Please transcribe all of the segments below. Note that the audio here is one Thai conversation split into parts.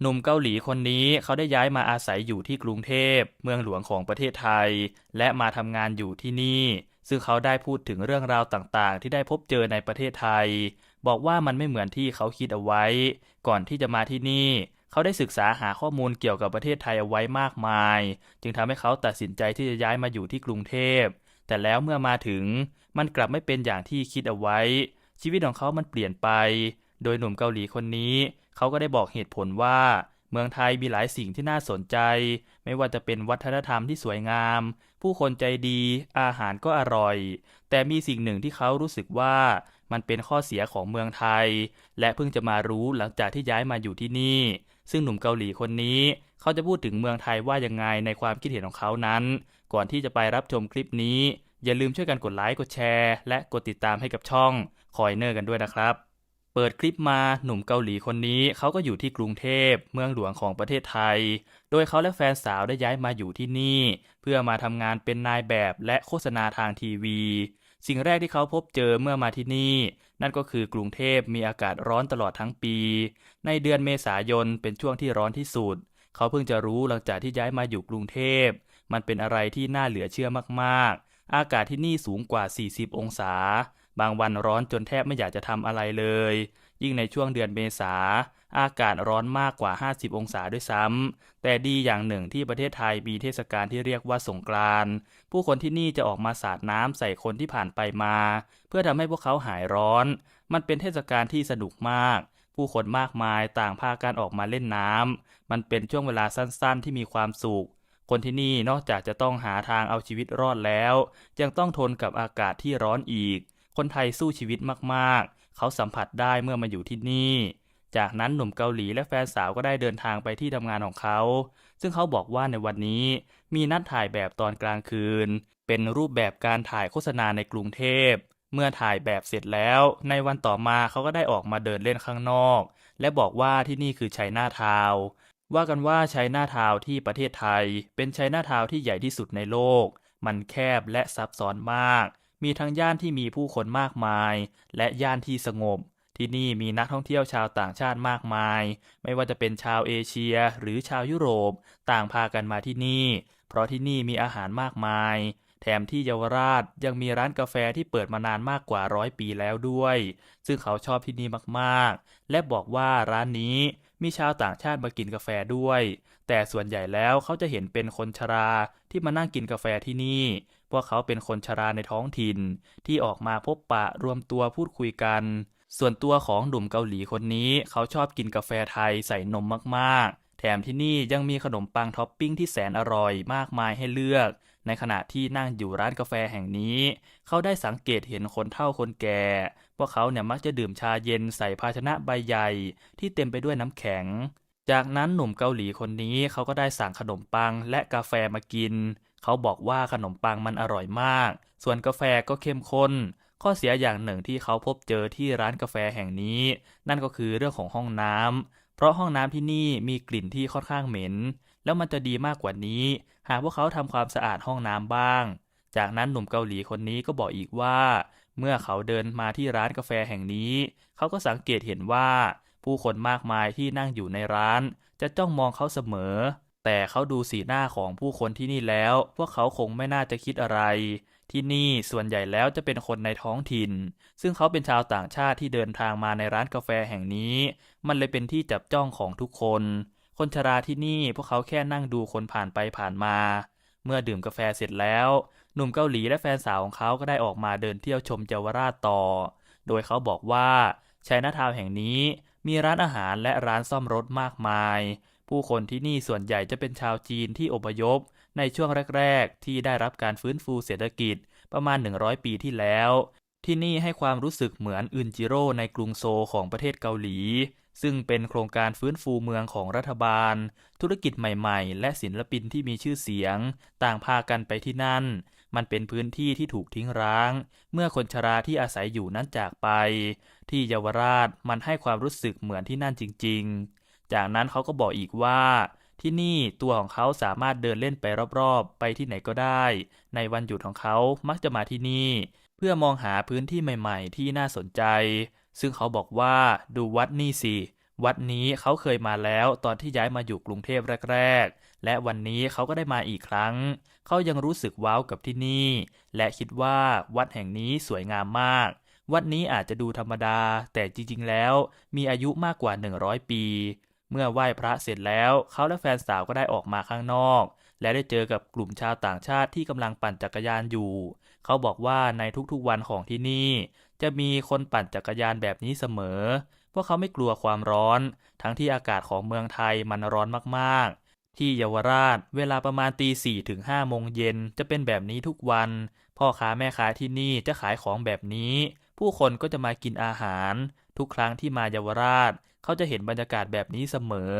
หนุ่มเกาหลีคนนี้เขาได้ย้ายมาอาศัยอยู่ที่กรุงเทพ เมืองหลวงของประเทศไทย และมาทำงานอยู่ที่นี่ ซึ่งเขาได้พูดถึงเรื่องราวต่างๆ ที่ได้พบเจอในประเทศไทย บอกว่ามันไม่เหมือนที่เขาคิดเอาไว้ ก่อนที่จะมาที่นี่ เขาได้ศึกษาหาข้อมูลเกี่ยวกับประเทศไทยเอาไว้มากมาย จึงทำให้เขาตัดสินใจที่จะย้ายมาอยู่ที่กรุงเทพ แต่แล้วเมื่อมาถึง มันกลับไม่เป็นอย่างที่คิดเอาไว้ ชีวิตของเขามันเปลี่ยนไป โดยหนุ่มเกาหลีคนนี้ เขาก็ได้บอกเหตุผลว่า เมืองไทยมีหลายสิ่งที่น่าสนใจ ไม่ว่าจะเป็นวัฒนธรรมที่สวยงาม ผู้คนใจดี อาหารก็อร่อย แต่มีสิ่งหนึ่งที่เขารู้สึกว่ามันเป็นข้อเสียของเมืองไทย และเพิ่งจะมารู้หลังจากที่ย้ายมาอยู่ที่นี่ ซึ่งหนุ่มเกาหลีคนนี้ เขาจะพูดถึงเมืองไทยว่ายังไงในความคิดเห็นของเขานั้น ก่อนที่จะไปรับชมคลิปนี้ อย่าลืมช่วยกันกดไลค์กดแชร์ และกดติดตามให้กับช่องคอยเนอร์กันด้วยนะครับ เปิดคลิปมาหนุ่มเกาหลีคนนี้เขาก็อยู่ที่กรุงเทพเมืองหลวงของประเทศไทย โดยเขาและแฟนสาวได้ย้ายมาอยู่ที่นี่ เพื่อมาทำงานเป็นนายแบบและโฆษณาทางทีวี สิ่งแรกที่เขาพบเจอเมื่อมาที่นี่ นั่นก็คือกรุงเทพมีอากาศร้อนตลอดทั้งปี ในเดือนเมษายนเป็นช่วงที่ร้อนที่สุด เขาเพิ่งจะรู้หลังจากที่ย้ายมาอยู่กรุงเทพ มันเป็นอะไรที่น่าเหลือเชื่อมากๆ อากาศที่นี่สูงกว่า 40 องศา บางวันร้อนจนแทบไม่อยากจะทำอะไรเลย ยิ่งในช่วงเดือนเมษา อากาศร้อนมากกว่า 50 องศาด้วยซ้ำ แต่ดีอย่างหนึ่งที่ประเทศไทยมีเทศกาลที่เรียกว่าสงกรานต์ผู้คนที่นี่จะออกมาสาดน้ำใส่คนที่ผ่านไปมา เพื่อทำให้พวกเขาหายร้อน มันเป็นเทศกาลที่สนุกมากผู้คนมากมายต่างพากันออกมาเล่นน้ำ มันเป็นช่วงเวลาสั้นๆ ที่มีความสุข คนที่นี่นอกจากจะต้องหาทางเอาชีวิตรอดแล้ว ยังต้องทนกับอากาศที่ร้อนอีก คนไทยสู้ชีวิตมากๆ เขาสัมผัสได้เมื่อมาอยู่ที่นี่ จากนั้นหนุ่มเกาหลีและแฟนสาวก็ได้เดินทางไปที่ทำงานของเขา ซึ่งเขาบอกว่าในวันนี้มีนัดถ่ายแบบตอนกลางคืน เป็นรูปแบบการถ่ายโฆษณาในกรุงเทพ เมื่อถ่ายแบบเสร็จแล้ว ในวันต่อมาเขาก็ได้ออกมาเดินเล่นข้างนอก และบอกว่าที่นี่คือชัยนาทาวว่ากันว่าชัยนาทาวที่ประเทศไทย เป็นชัยนาทาวที่ใหญ่ที่สุดในโลก มันแคบและซับซ้อนมาก มีทั้งย่านที่มีผู้คนมากมาย และย่านที่สงบ ที่นี่มีนักท่องเที่ยวชาวต่างชาติมากมาย ไม่ว่าจะเป็นชาวเอเชียหรือชาวยุโรป ต่างพากันมาที่นี่ เพราะที่นี่มีอาหารมากมาย แถมที่เยาวราชยังมีร้านกาแฟที่เปิดมานานมากกว่าร้อยปีแล้วด้วย ซึ่งเขาชอบที่นี่มากๆ และบอกว่าร้านนี้มีชาวต่างชาติมากินกาแฟด้วย แต่ส่วนใหญ่แล้วเขาจะเห็นเป็นคนชราที่มานั่งกินกาแฟที่นี่ พวกเขาเป็นคนชราในท้องถิ่น ที่ออกมาพบปะรวมตัวพูดคุยกัน ส่วนตัวของหนุ่มเกาหลีคนนี้เขาชอบกินกาแฟไทยใส่นมมากๆ แถมที่นี่ยังมีขนมปังท็อปปิ้งที่แสนอร่อยมากมายให้เลือก ในขณะที่นั่งอยู่ร้านกาแฟแห่งนี้ เขาได้สังเกตเห็นคนเฒ่าคนแก่ พวกเขาเนี่ยมักจะดื่มชาเย็นใส่ภาชนะใบใหญ่ ที่เต็มไปด้วยน้ำแข็งจากนั้นหนุ่มเกาหลีคนนี้เขาก็ได้สั่งขนมปังและกาแฟมากิน เขาบอกว่าขนมปังมันอร่อยมาก ส่วนกาแฟก็เข้มข้น ข้อเสียอย่างหนึ่งที่เขาพบเจอที่ร้านกาแฟแห่งนี้ นั่นก็คือเรื่องของห้องน้ำเพราะห้องน้ำที่นี่มีกลิ่นที่ค่อนข้างเหม็น แล้วมันจะดีมากกว่านี้ หากพวกเขาทำความสะอาดห้องน้ำบ้าง จากนั้นหนุ่มเกาหลีคนนี้ก็บอกอีกว่า เมื่อเขาเดินมาที่ร้านกาแฟแห่งนี้ เขาก็สังเกตเห็นว่า ผู้คนมากมายที่นั่งอยู่ในร้าน จะจ้องมองเขาเสมอ แต่เขาดูสีหน้าของผู้คนที่นี่แล้ว พวกเขาคงไม่น่าจะคิดอะไร ที่นี่ส่วนใหญ่แล้วจะเป็นคนในท้องถิ่น ซึ่งเขาเป็นชาวต่างชาติที่เดินทางมาในร้านกาแฟแห่งนี้ มันเลยเป็นที่จับจ้องของทุกคน คนชราที่นี่พวกเขาแค่นั่งดูคนผ่านไปผ่านมา เมื่อดื่มกาแฟเสร็จแล้ว หนุ่มเกาหลีและแฟนสาวของเขาก็ได้ออกมาเดินเที่ยวชมเยาวราชต่อ โดยเขาบอกว่าชัยนาทาวแห่งนี้มีร้านอาหารและร้านซ่อมรถมากมาย ผู้คนที่นี่ส่วนใหญ่จะเป็นชาวจีนที่อพยพ ในช่วงแรก ๆ ที่ได้รับการฟื้นฟูเศรษฐกิจประมาณ 100 ปีที่แล้ว ที่นี่ให้ความรู้สึกเหมือนอึนจิโร่ในกรุงโซลของประเทศเกาหลี ซึ่งเป็นโครงการฟื้นฟูเมืองของรัฐบาล ธุรกิจใหม่ๆ และศิลปินที่มีชื่อเสียง ต่างพากันไปที่นั่น มันเป็นพื้นที่ที่ถูกทิ้งร้าง เมื่อคนชราที่อาศัยอยู่นั้นจากไป ที่เยาวราชมันให้ความรู้สึกเหมือนที่นั่นจริง ๆ จากนั้นเขาก็บอกอีกว่าที่นี่ตัวของเขาสามารถเดินเล่นไปรอบๆ ไปที่ไหนก็ได้ ในวันหยุดของเขามักจะมาที่นี่ เพื่อมองหาพื้นที่ใหม่ๆ ที่น่าสนใจ ซึ่งเขาบอกว่าดูวัดนี่สิ วัดนี้เขาเคยมาแล้วตอนที่ย้ายมาอยู่กรุงเทพแรกๆ และวันนี้เขาก็ได้มาอีกครั้ง เขายังรู้สึกว้าวกับที่นี่ และคิดว่าวัดแห่งนี้สวยงามมาก วัดนี้อาจจะดูธรรมดา แต่จริงๆแล้วมีอายุมากกว่า 100 ปี เมื่อไหว้พระเสร็จแล้ว เขาและแฟนสาวก็ได้ออกมาข้างนอก และได้เจอกับกลุ่มชาวต่างชาติที่กำลังปั่นจักรยานอยู่ เขาบอกว่าในทุกๆวันของที่นี่ จะมีคนปั่นจักรยานแบบนี้เสมอ พวกเขาไม่กลัวความร้อน ทั้งที่อากาศของเมืองไทยมันร้อนมากๆ ที่เยาวราช เวลาประมาณตีสี่ถึงห้าโมงเย็นจะเป็นแบบนี้ทุกวัน พ่อค้าแม่ค้าที่นี่จะขายของแบบนี้ ผู้คนก็จะมากินอาหาร ทุกครั้งที่มาเยาวราช เขาจะเห็นบรรยากาศแบบนี้เสมอ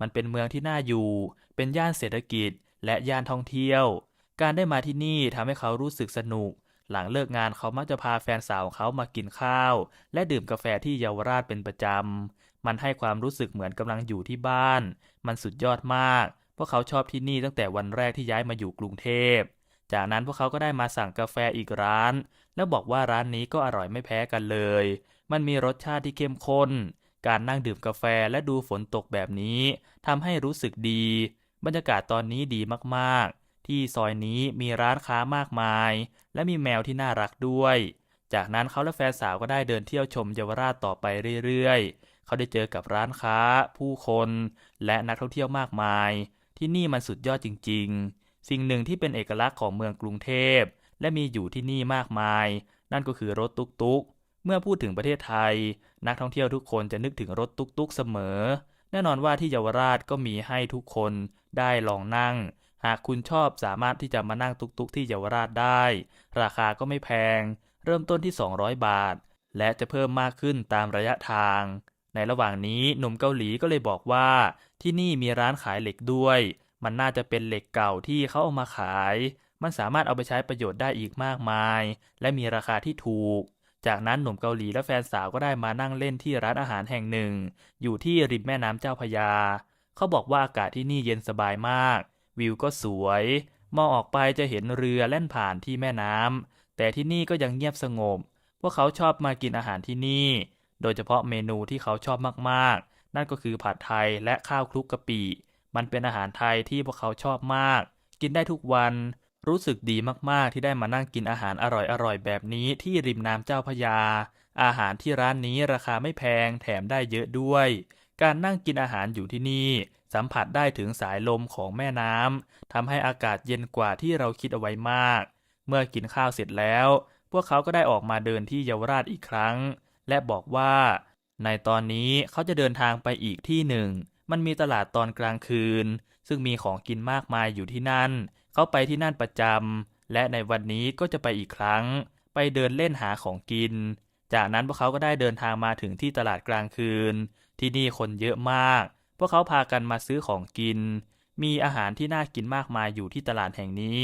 มันเป็นเมืองที่น่าอยู่ เป็นย่านเศรษฐกิจ และย่านท่องเที่ยว การได้มาที่นี่ทำให้เขารู้สึกสนุก หลังเลิกงานเขามักจะพาแฟนสาวของเขามากินข้าว และดื่มกาแฟที่เยาวราชเป็นประจำ มันให้ความรู้สึกเหมือนกำลังอยู่ที่บ้าน มันสุดยอดมาก พวกเขาชอบที่นี่ตั้งแต่วันแรกที่ย้ายมาอยู่กรุงเทพจากนั้นพวกเขาก็ได้มาสั่งกาแฟอีกร้าน แล้วบอกว่าร้านนี้ก็อร่อยไม่แพ้กันเลย มันมีรสชาติที่เข้มข้น การนั่งดื่มกาแฟและดูฝนตกแบบนี้ทำให้รู้สึกดี บรรยากาศตอนนี้ดีมากๆ ที่ซอยนี้มีร้านค้ามากมาย และมีแมวที่น่ารักด้วย จากนั้นเขาและแฟนสาวก็ได้เดินเที่ยวชมเยาวราชต่อไปเรื่อยๆ เขาได้เจอกับร้านค้า ผู้คน และนักท่องเที่ยวมากมาย ที่นี่มันสุดยอดจริง ๆ สิ่งหนึ่งที่เป็นเอกลักษณ์ของเมืองกรุงเทพและมีอยู่ที่นี่มากมาย นั่นก็คือรถตุ๊กๆ เมื่อพูดถึงประเทศไทย นักท่องเที่ยวทุกคนจะนึกถึงรถตุกๆเสมอ แน่นอนว่าที่เยาวราชก็มีให้ทุกคนได้ลองนั่ง หากคุณชอบสามารถที่จะมานั่งตุกๆ ที่เยาวราชได้ ราคาก็ไม่แพง เริ่มต้นที่ 200 บาท และจะเพิ่มมากขึ้นตามระยะทาง ในระหว่างนี้หนุ่มเกาหลีก็เลยบอกว่า ที่นี่มีร้านขายเหล็กด้วย มันน่าจะเป็นเหล็กเก่าที่เขาเอามาขาย มันสามารถเอาไปใช้ประโยชน์ได้อีกมากมาย และมีราคาที่ถูก จากนั้นหนุ่มเกาหลีและแฟนสาวก็ได้มานั่งเล่นที่ร้านอาหารแห่งหนึ่ง อยู่ที่ริมแม่น้ำเจ้าพยา เขาบอกว่าอากาศที่นี่เย็นสบายมาก วิวก็สวย มองออกไปจะเห็นเรือแล่นผ่านที่แม่น้ำแต่ที่นี่ก็ยังเงียบสงบ พวกเขาชอบมากินอาหารที่นี่ โดยเฉพาะเมนูที่เขาชอบมากๆ นั่นก็คือผัดไทยและข้าวคลุกกะปิ มันเป็นอาหารไทยที่พวกเขาชอบมาก กินได้ทุกวัน รู้สึกดีมากๆที่ได้มานั่งกินอาหารอร่อยๆแบบนี้ที่ริมน้ำเจ้าพยา อาหารที่ร้านนี้ราคาไม่แพงแถมได้เยอะด้วย การนั่งกินอาหารอยู่ที่นี่ สัมผัสได้ถึงสายลมของแม่น้ำทำให้อากาศเย็นกว่าที่เราคิดเอาไว้มาก เมื่อกินข้าวเสร็จแล้ว พวกเขาก็ได้ออกมาเดินที่เยาวราชอีกครั้ง และบอกว่า ในตอนนี้เขาจะเดินทางไปอีกที่หนึ่ง มันมีตลาดตอนกลางคืน ซึ่งมีของกินมากมายอยู่ที่นั่น เขาไปที่นั่นประจำและในวันนี้ก็จะไปอีกครั้ง ไปเดินเล่นหาของกิน จากนั้นพวกเขาก็ได้เดินทางมาถึงที่ตลาดกลางคืน ที่นี่คนเยอะมาก พวกเขาพากันมาซื้อของกิน มีอาหารที่น่ากินมากมายอยู่ที่ตลาดแห่งนี้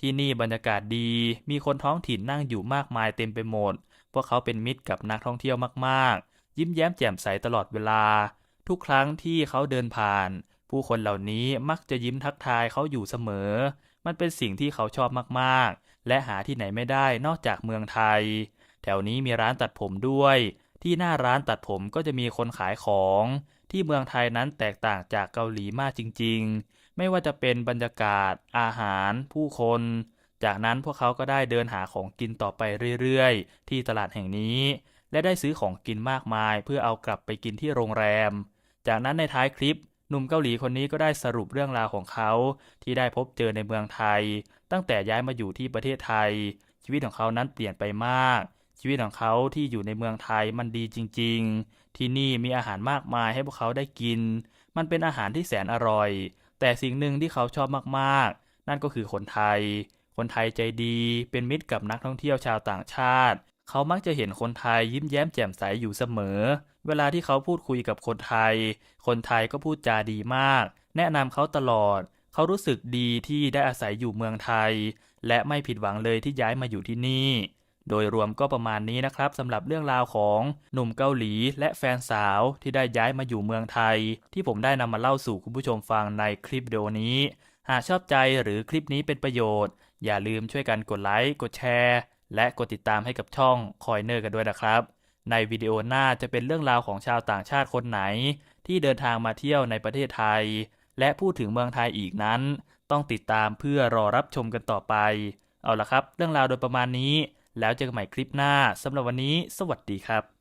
ที่นี่บรรยากาศดี มีคนท้องถิ่นนั่งอยู่มากมายเต็มไปหมด พวกเขาเป็นมิตรกับนักท่องเที่ยวมากๆ ยิ้มแย้มแจ่มใสตลอดเวลา ทุกครั้งที่เขาเดินผ่าน ผู้คนเหล่านี้มักจะยิ้มทักทายเขาอยู่เสมอ มันเป็นสิ่งที่เขาชอบมากๆ และหาที่ไหนไม่ได้นอกจากเมืองไทย แถวนี้มีร้านตัดผมด้วย ที่หน้าร้านตัดผมก็จะมีคนขายของ ที่เมืองไทยนั้นแตกต่างจากเกาหลีมากจริง ๆ ไม่ว่าจะเป็นบรรยากาศ อาหาร ผู้คน จากนั้นพวกเขาก็ได้เดินหาของกินต่อไปเรื่อยๆ ที่ตลาดแห่งนี้ และได้ซื้อของกินมากมาย เพื่อเอากลับไปกินที่โรงแรม จากนั้นในท้ายคลิปหนุ่มเกาหลีคนนี้ก็ได้สรุปเรื่องราวของเขา ที่ได้พบเจอในเมืองไทย ตั้งแต่ย้ายมาอยู่ที่ประเทศไทย ชีวิตของเขานั้นเปลี่ยนไปมาก ชีวิตของเขาที่อยู่ในเมืองไทยมันดีจริง ๆ ที่นี่มีอาหารมากมายให้พวกเขาได้กิน มันเป็นอาหารที่แสนอร่อย แต่สิ่งหนึ่งที่เขาชอบมากๆ นั่นก็คือคนไทย คนไทยใจดี เป็นมิตรกับนักท่องเที่ยวชาวต่างชาติ เขามักจะเห็นคนไทยยิ้มแย้มแจ่มใสอยู่เสมอ เวลาที่เขาพูดคุยกับคนไทย คนไทยก็พูดจาดีมาก แนะนำเขาตลอด เขารู้สึกดีที่ได้อาศัยอยู่เมืองไทย และไม่ผิดหวังเลยที่ย้ายมาอยู่ที่นี่ โดยรวมก็ประมาณนี้นะครับสำหรับเรื่องราวของหนุ่มเกาหลีและแฟนสาวที่ได้ย้ายมาอยู่เมืองไทย ที่ผมได้นำมาเล่าสู่คุณผู้ชมฟังในคลิปวิดีโอนี้ หากชอบใจหรือคลิปนี้เป็นประโยชน์ อย่าลืมช่วยกันกดไลค์ กดแชร์ และกดติดตามให้กับช่องคอยเนอร์กันด้วยนะครับ ในวิดีโอหน้าจะเป็นเรื่องราวของชาวต่างชาติคนไหน ที่เดินทางมาเที่ยวในประเทศไทย และพูดถึงเมืองไทยอีกนั้น ต้องติดตามเพื่อรอรับชมกันต่อไป เอาละครับ เรื่องราวโดยประมาณนี้ แล้วเจอกันใหม่คลิปหน้าสำหรับวันนี้ สวัสดีครับ